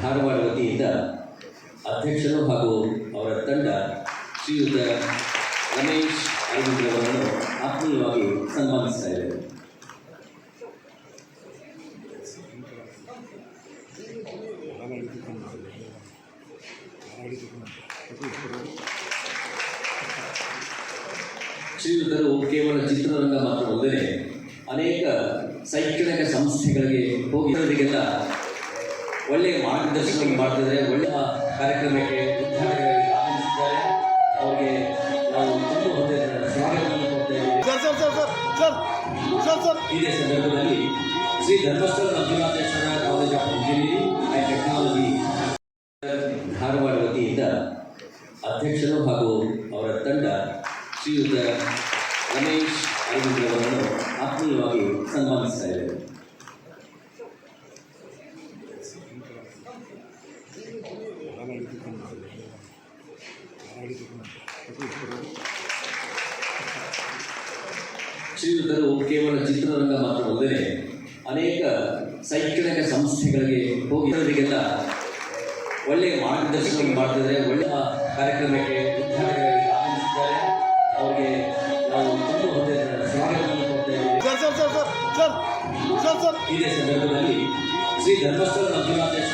ಧಾರವಾಡ ವತಿಯಿಂದ ಅಧ್ಯಕ್ಷರು ಹಾಗೂ ಅವರ ತಂಡ ಶ್ರೀಯುತ ರಮೇಶ್ ಅರವಿಂದ್ರವರನ್ನು ಆತ್ಮೀಯವಾಗಿ ಸನ್ಮಾನಿಸ್ತಾ ಶ್ರೀಯುತರು ಕೇವಲ ಚಿತ್ರರಂಗ ಮಾತ್ರವಲ್ಲದೆ ಅನೇಕ ಶೈಕ್ಷಣಿಕ ಸಂಸ್ಥೆಗಳಿಗೆ ಹೋಗಿರೋರಿಗೆಲ್ಲ ಒಳ್ಳೆಯ ಮಾರ್ಗದರ್ಶನ ಮಾಡ್ತಿದ್ದಾರೆ. ಒಳ್ಳೆಯ ಕಾರ್ಯಕ್ರಮಕ್ಕೆ ಅವರಿಗೆ ನಾವು ತುಂಬ ಸ್ವಾಗತವನ್ನು ಇದೇ ಸಂದರ್ಭದಲ್ಲಿ Shri Dharmasthala Manjunatheshwara college of engineering and technology Dharwad ವತಿಯಿಂದ ಅಧ್ಯಕ್ಷರು ಹಾಗೂ ಶ್ರೀಯುತ ರಮೇಶ್ ಅರವಿಂದ್ರವರನ್ನು ಆತ್ಮೀಯವಾಗಿ ಸನ್ಮಾನಿಸ್ತಾ ಇದ್ದಾರೆ. ಶ್ರೀಯುತರು ಕೇವಲ ಚಿತ್ರರಂಗ ಮಾತ್ರವಲ್ಲದೆ ಅನೇಕ ಶೈಕ್ಷಣಿಕ ಸಂಸ್ಥೆಗಳಿಗೆ ಹೋಗಿರೋರಿಗೆಲ್ಲ ಒಳ್ಳೆಯ ಮಾರ್ಗದರ್ಶನ ಮಾಡ್ತಿದ್ದಾರೆ, ಒಳ್ಳೆಯ ಕಾರ್ಯಕ್ರಮಕ್ಕೆ ಉದ್ಘಾಟಕರಾಗಿ ಸರ್ ಸರ್ ಸರ್. ಇದೇ ಸಂದರ್ಭದಲ್ಲಿ ಶ್ರೀ ಧರ್ಮಸ್ಥಳ ಮಂಜುನಾಥೇಶ್ವರ